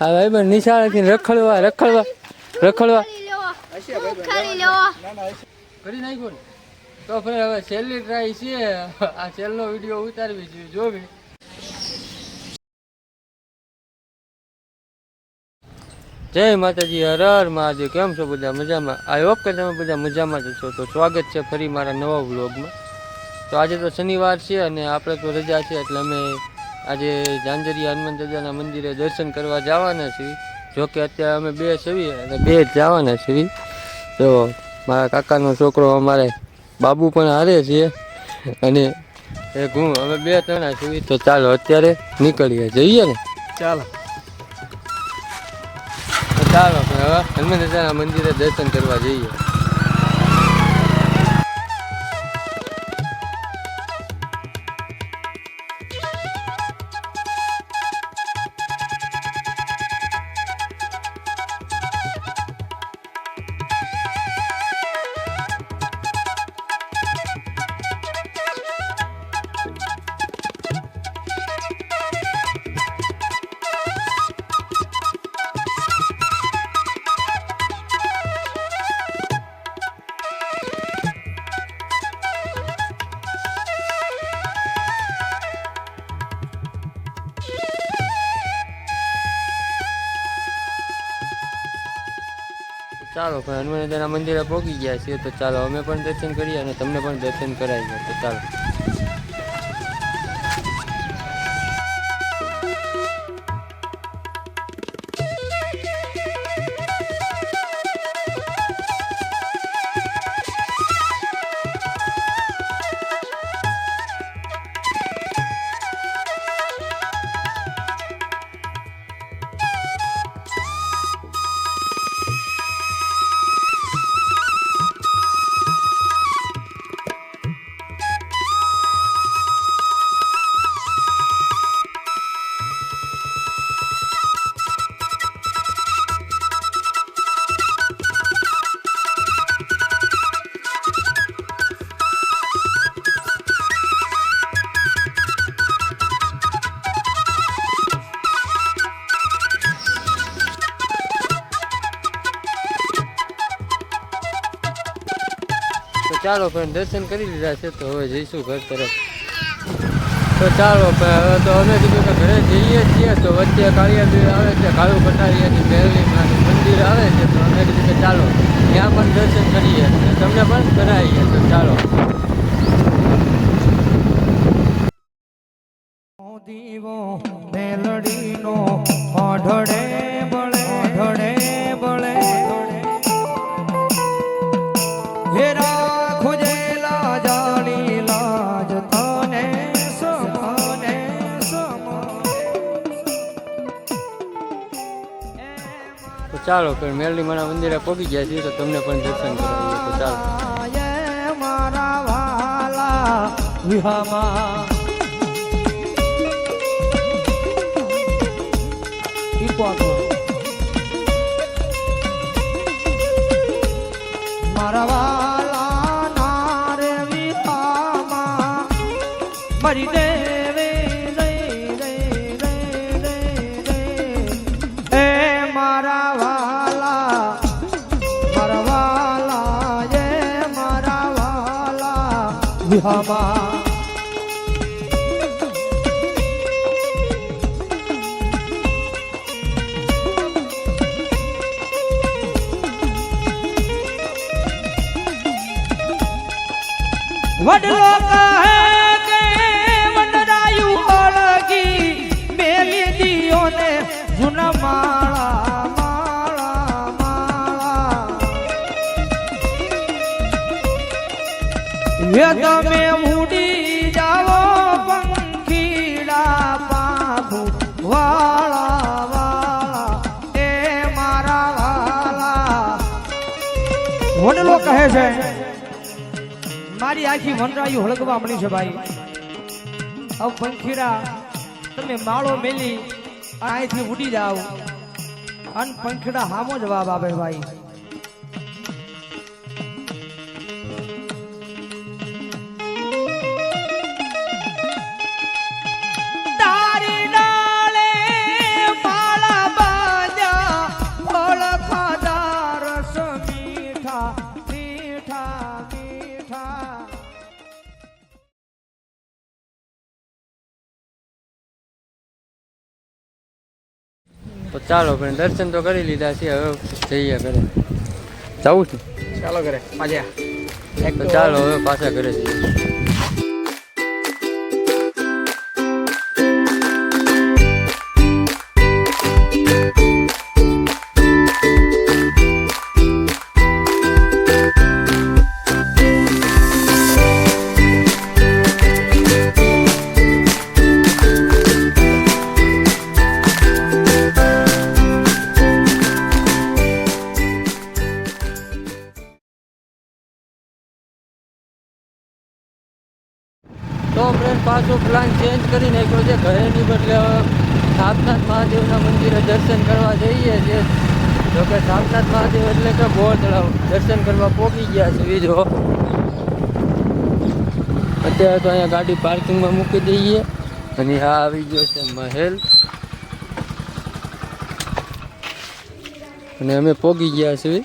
હા ભાઈ બન નિશાળેથી રખડવા રખડવા રખડવા. કરી નાખ્યો તો ફરી હવે છેલ્લી ટ્રાય છે. આ છેલ્લો વીડિયો ઉતારવી છે, જોવી. જય માતાજી, હર હર મહાદેવ. કેમ છો બધા મજામાં? આઈ હોપ તમે બધા મજામાં જ છો. તો સ્વાગત છે ફરી મારા નવા વ્લોગમાં તો આજે તો શનિવાર છે અને આપણે તો રજા છે, એટલે અમે આજે ઝાંઝરિયા હનુમાન દાદાના મંદિરે દર્શન કરવા જવાના છીએ. જો કે અત્યારે અમે બે છીએ અને બે જ જવાના છીએ. તો મારા કાકાનો છોકરો અમારે બાબુ પણ હારે છે અને એક હું અમે બે ત્રણ છીએ. તો ચાલો અત્યારે નીકળીએ. જઈએ ને? ચાલો. ચાલો હવે હનુમાન દાદાના મંદિરે દર્શન કરવા જઈએ. ચાલો હનુમાન દાદાના મંદિરે પહોંચી ગયા છીએ, તો ચાલો અમે પણ દર્શન કરીએ અને તમને પણ દર્શન કરાવીએ. તો ચાલો. ચાલો પણ દર્શન કરી લીધા છે તો હવે જઈશું ઘર તરફ. તો ચાલો હવે તો અમે કીધું કે ઘરે જઈએ છીએ તો વચ્ચે કાળિયા આવે છે, કાળુ કટારિયાની મહેરલીમાં મંદિર આવે છે તો અમે કીધું કે ચાલો ત્યાં પણ દર્શન કરીએ તમને પણ કરાવીએ તો ચાલો. ચાલો, પણ મેરલી મારા મંદિરે પહોંચી ગયા છીએ તો તમને પણ દર્શન કરાવીએ ચાલો. મારા વાલા વિહામાં મારા વાલા નારે વિહામાં. મરી વિહામાં એ તમે ઉડી જાઓ પંખીડા પાખુ વાળા વાળા એ મારા વાળા વડલો કહે છે, મારી આખી વનરાયું હળગવા મળી છે ભાઈ. હવે પંખીડા, તમે માળો મેલી અહીંથી ઉડી જાઓ. અને પંખીડા હામો જવાબ આપે ભાઈ. ચાલો પણ દર્શન તો કરી લીધા છે હવે જઈએ ઘરે. જવું છું? ચાલો ઘરે પાછા. તો ચાલો હવે પાછા ઘરે જઈએ. ચેન્જ કરી નાખ્યો છે, ઘરેની બદલે સાપનાથ મહાદેવના મંદિરે દર્શન કરવા જઈએ છીએ. જો કે સાપનાથ મહાદેવ એટલે કે બોર તળાવ. દર્શન કરવા પહોંચી ગયા છે બીજો અત્યારે તો અહીંયા ગાડી પાર્કિંગમાં મૂકી દઈએ. અને આ આવી ગયો છે મહેલ. અને અમે પહોંચી ગયા છીએ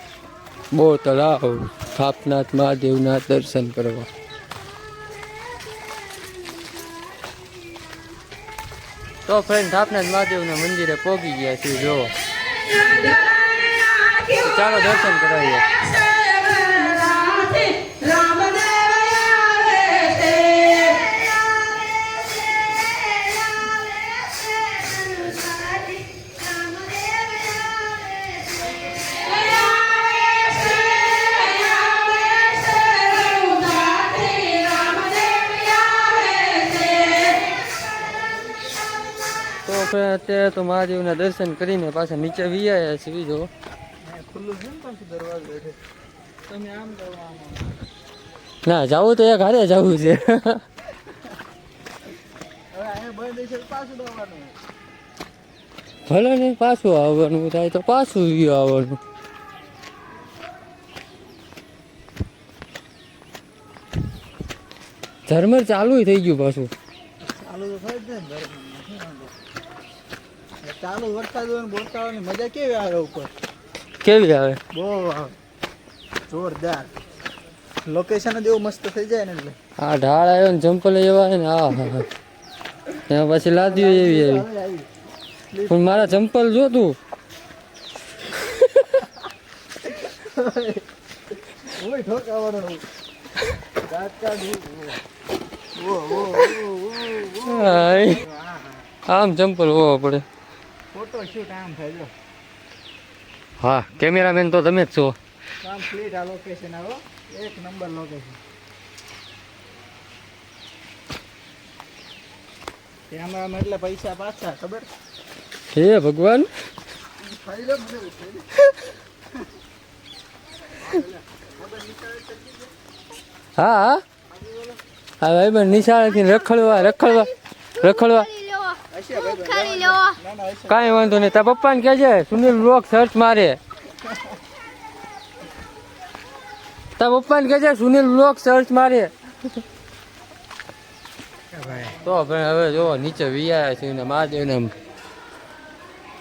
બોર તળાવ સાપનાથ મહાદેવના દર્શન કરવા. તો ફ્રેન્ડ થાપનાથ મહાદેવના મંદિરે પહોંચી ગયા છીએ જો. ચાલો દર્શન કરાવીએ. અત્યારે તો મહાદેવના દર્શન કરીને પાછા નીચે વિયા છીએ છે ને. ના, જવું તો એક હારે જવું છે ભલે નહીં, પાછું આવવાનું, થાય તો પાછું ગયું આવવાનું ધર્મ ચાલુ થઈ ગયું પાછું ચાલુ તો થાય વાંધો? ચાલુ વરસાદ હોય ને મજા કેવી આવે ઉપર? કેવી આવે? બહુ આવે. જોરદાર. લોકેશન જ એવું મસ્ત થઈ જાય ને એટલે. આ ઢાળ આવ્યો ને જમ્પલ એવા ને હા હા ત્યાં પછી લાદીઓ એવી આવી. પણ મારા ચંપલ જો તું. ઓય ઠોકાવાનો. દાંત ઓ, ઓ, ઓ, ઓ. આમ ચંપલ હોવા પડે. ફોટો શૂટ આમ થયો હા કેમેરામેન તો તમે જ છો. કમ્પ્લીટ આ લોકેશન આવો. એક નંબર લોકેશન કેમેરામાં એટલે પૈસા પાછા ખબર? હે ભગવાન. હા હા. હા ભાઈ નિશાળેથી રખડવા રખડવા રખડવા. કાંઈ વાંધો નહીં. તારા પપ્પાને કહે છે સુનિલ રોક સર્ચ મારે. તારા પપ્પાને કહે છે સુનિલ રોક સર્ચ મારે. ભાઈ તો ભાઈ હવે જો નીચે વિયા છે ને મહાદેવને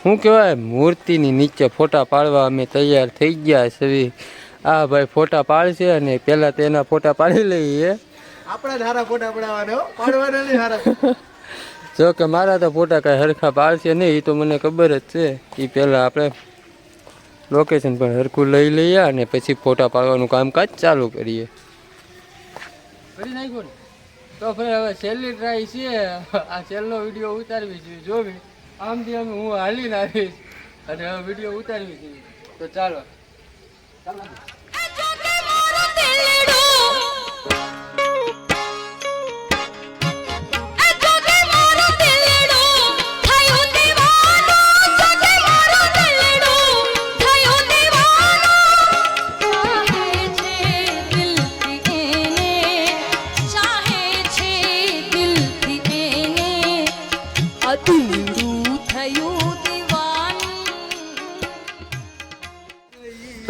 શું કહેવાય મૂર્તિની નીચે ફોટા પાડવા અમે તૈયાર થઈ ગયા છે આ ભાઈ ફોટા પાડશે અને પહેલાં તેના ફોટા પાડી લઈએ. આપણા જ ફોટા પડાવવાના પાડવાના નહીં હારા. જો કે મારા તો ફોટા કાંઈ હરખા પાડશે નહીં એ તો મને ખબર જ છે. એ પહેલાં આપણે લોકેશન પર હરખું લઈ લઈએ અને પછી ફોટા પાડવાનું કામકાજ ચાલુ કરીએ. તો ફરી હવે છેલ્લી ટ્રાય છે. આ છેલ્લો વીડિયો ઉતારવી છે જોવી. આમથી આમ હું હાલીને આવીશ. અને હવે વીડિયો ઉતારવી છે તો ચાલો. અધૂરું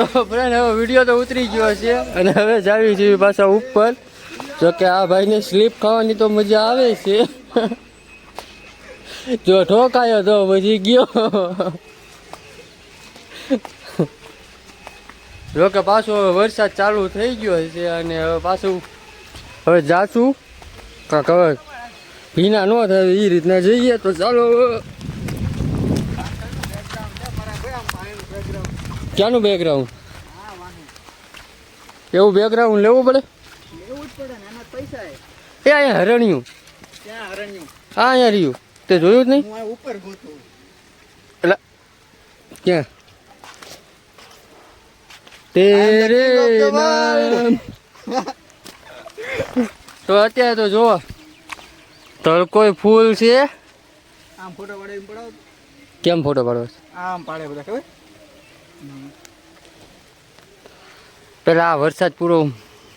તો ફ્રેન્ડ હવે વીડિયો તો ઉતરી ગયો છે. અને હવે જાવી જેવી પાછા ઉપર. જો કે આ ભાઈને સ્લીપ ખાવાની તો મજા આવે છે. જો ઠોકાયો તો પછી ગયો. જો કે પાછો વરસાદ ચાલુ થઈ ગયો છે અને હવે પાછું હવે જાશું. કાંક હવે ભીના ન થાય એ રીતના જઈએ તો ચાલો ક્યાંનું બેકગ્રાઉન્ડ એવું બેકગ્રાઉન્ડ લેવું પડે? પડે એ અહીંયા હરણ્યું. હા અહીંયા રહ્યું. તે જોયું જ નહીં? ઉપર એટલે ક્યાં? તેરે તો અત્યારે તો જોવા. તડકોય ફૂલ છે. આમ ફોટો પડાવ. કેમ ફોટો પાડવો આમ પાડે બધા ખબર? પેલા વરસાદ પૂરો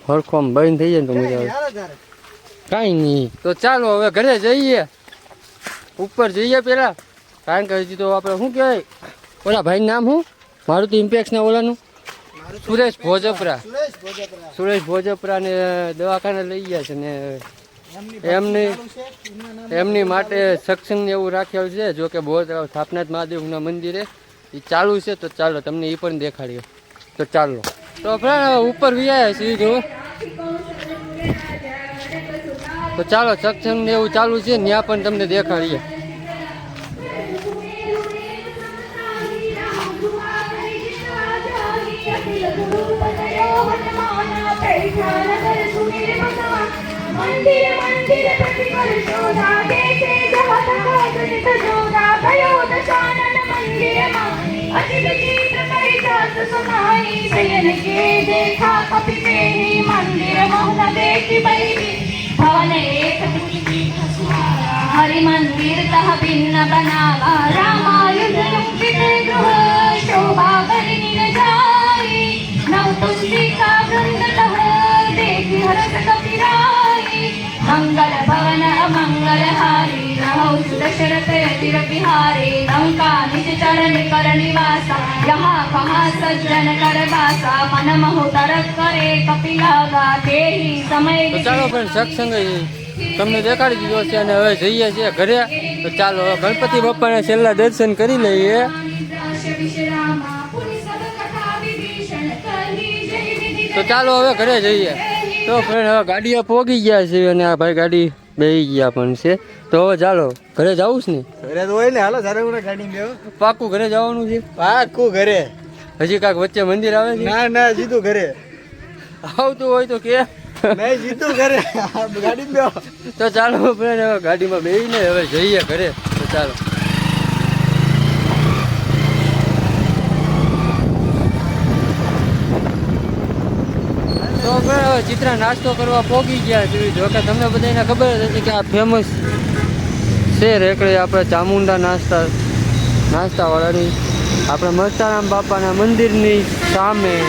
હરખો બંધ થઈ જાય ને તો મજા આવે. કાંઈ નહીં. તો ચાલો હવે ઘરે જઈએ. ઉપર જઈએ પેલા. કારણ કે હજી તો આપણે શું કહેવાય? ઓલા ભાઈનું નામ શું? મારુતિ તો ઓલાનું? મારું ઓલાનું સુરેશ ભોજપરા. સુરેશ ભોજપરા ને દવાખાને લઈ ગયા છે ને. એમની એમની માટે સક્ષમ એવું રાખ્યું છે જો કે બહુ સ્થાપનાથ મહાદેવના મંદિરે. એ ચાલુ છે તો ચાલો, તમને એ પણ દેખાડીએ. તો ચાલો. તો આપણે ઉપર વ્યાયા છીએ જો તો ચાલો, સત્સંગ ને એવું ચાલુ છે ત્યાં પણ તમને દેખાડીએ. મંદિર મંદિર ભવન હરિ ભિન્ન બનાવા રામાયુધ લુંબિત ગૃહ શોભા ગરિની ન જાય નવ તુલસી કા વૃંદ તહ દેખી હરસ કપિરાઈ बिहारे ભવન निज चरण कर निवासा। यहाँ कहाँ सज्जन कर बासा। मन નિવાસા યહા करे સજ્જન કર ही समय તો ચાલો પણ સત્સંગ તમને દેખાડી દીધો છે અને હવે જઈએ છીએ ઘરે. તો ચાલો ગણપતિ બાપાના છેલ્લા દર્શન કરી લઈએ. તો ચાલો હવે ઘરે જઈએ. તો ફ્રેન્ડ હવે ગાડીએ પોગી ગયા છે અને આ ભાઈ ગાડી બેહી ગયા પણ છે. તો હવે ચાલો ઘરે જવું છે ને? ઘરે તો હોય ને હાલો તારે હું ગાડી ગયો પાકું ઘરે જવાનું છે? પાકું ઘરે. હજી કાંઈક વચ્ચે મંદિર આવે છે? ના ના જીતું ઘરે. આવતું હોય તો કે. નહીં જીતું ઘરે. ગાડી બેહો. તો ચાલો ફ્રેન્ડ હવે ગાડીમાં બેહીને હવે જઈએ ઘરે. તો ચાલો. તો ચિત્રા નાસ્તો કરવા પોગી ગયા છે. જોકે તમને બધાને ખબર જ હતી કે આ ફેમસ છે રેકડે આપણે ચામુંડા નાસ્તા, નાસ્તાવાળાની. આપણે મસ્તારામ બાપાના મંદિરની સામે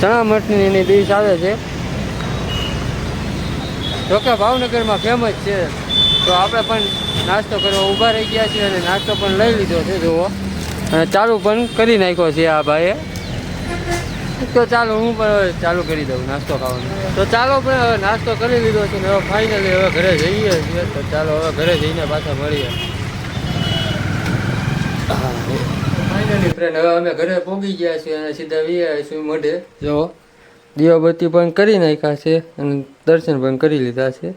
ચણા મઠની એની ડીશ આવે છે. જોકે ભાવનગરમાં ફેમસ છે. તો આપણે પણ નાસ્તો કરવા ઊભા રહી ગયા છીએ અને નાસ્તો પણ લઈ લીધો છે, જુઓ. અને ચાલુ પણ કરી નાખ્યો છે આ ભાઈએ. તો ચાલો, હું પણ ચાલુ કરી દઉં, નાસ્તો ખાવાનો. તો ચાલો પણ નાસ્તો કરી લીધો છે ને હવે ફાઇનલી હવે ઘરે જઈએ છીએ. તો ચાલો, હવે ઘરે જઈને પાછા મળીએ. ફાઇનલી ફ્રેન્ડ હવે અમે ઘરે પહોંચી ગયા છીએ અને સીધા વી છું મોઢે. જો, દીવાબત્તી પણ કરી નાખ્યા છે અને દર્શન પણ કરી લીધા છે.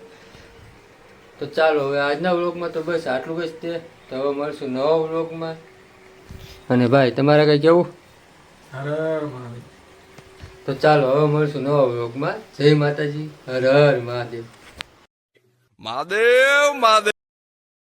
તો ચાલો, હવે આજના વ્લોગમાં તો બસ આટલું જ છે તો હવે મળશું નવા વ્લોગમાં. અને ભાઈ, તમારે કંઈ કેવું? તો ચાલો હવે મળશું નવા વ્લોગમાં. જય માતાજી. હર હર મહાદેવ. મહાદેવ મહાદેવ.